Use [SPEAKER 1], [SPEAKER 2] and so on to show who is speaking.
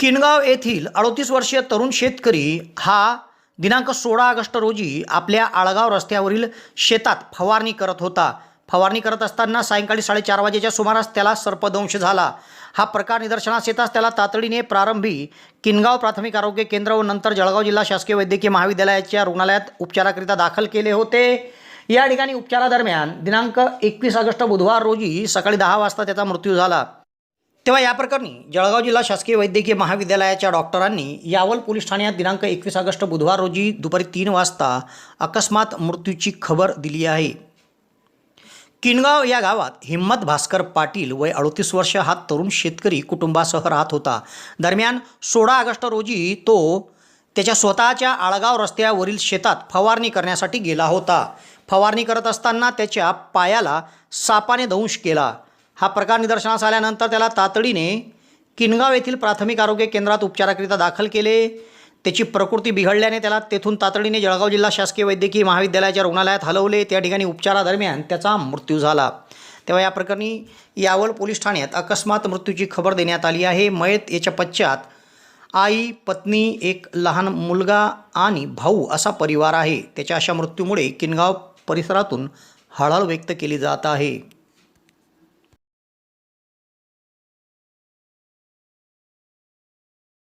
[SPEAKER 1] किनगाव येथील अडोतीस वर्षीय तरुण शेतकरी हा दिनांक सोळा ऑगस्ट रोजी आपल्या आळगाव रस्त्यावरील शेतात फवारणी करत होता. फवारणी करत असताना सायंकाळी साडेचार वाजेच्या सुमारास त्याला सर्पदंश झाला. हा प्रकार निदर्शनास येताच त्याला तातडीने प्रारंभी किनगाव प्राथमिक आरोग्य केंद्र व नंतर जळगाव जिल्हा शासकीय वैद्यकीय महाविद्यालयाच्या रुग्णालयात उपचाराकरिता दाखल केले होते. या ठिकाणी उपचारादरम्यान दिनांक एकवीस ऑगस्ट बुधवार रोजी सकाळी दहा वाजता त्याचा मृत्यू झाला. तेव्हा या प्रकरणी जळगाव जिल्हा शासकीय वैद्यकीय महाविद्यालयाच्या डॉक्टरांनी यावल पोलीस ठाण्यात दिनांक एकवीस ऑगस्ट बुधवार रोजी दुपारी तीन वाजता अकस्मात मृत्यूची खबर दिली आहे. किनगाव या गावात हिम्मत भास्कर पाटील वय अडतीस वर्ष हा तरुण शेतकरी कुटुंबासह राहत होता. दरम्यान सोळा ऑगस्ट रोजी तो त्याच्या स्वतःच्या आळगाव रस्त्यावरील शेतात फवारणी करण्यासाठी गेला होता. फवारणी करत असताना त्याच्या पायाला सापाने दंश केला. हा प्रकार निदर्शनास आल्यानंतर त्याला तातडीने किनगाव येथील प्राथमिक आरोग्य केंद्रात उपचाराकरिता दाखल केले. त्याची प्रकृती बिघडल्याने त्याला तेथून तातडीने जळगाव जिल्हा शासकीय वैद्यकीय महाविद्यालयाच्या रुग्णालयात हलवले. त्या ठिकाणी उपचारादरम्यान त्याचा मृत्यू झाला. तेव्हा या प्रकरणी यावल पोलीस ठाण्यात अकस्मात मृत्यूची खबर देण्यात आली आहे. मयत याच्या पश्चात आई पत्नी एक लहान मुलगा आणि भाऊ असा परिवार आहे. त्याच्या अशा मृत्यूमुळे किनगाव परिसरातून हळहळ व्यक्त केली जात आहे.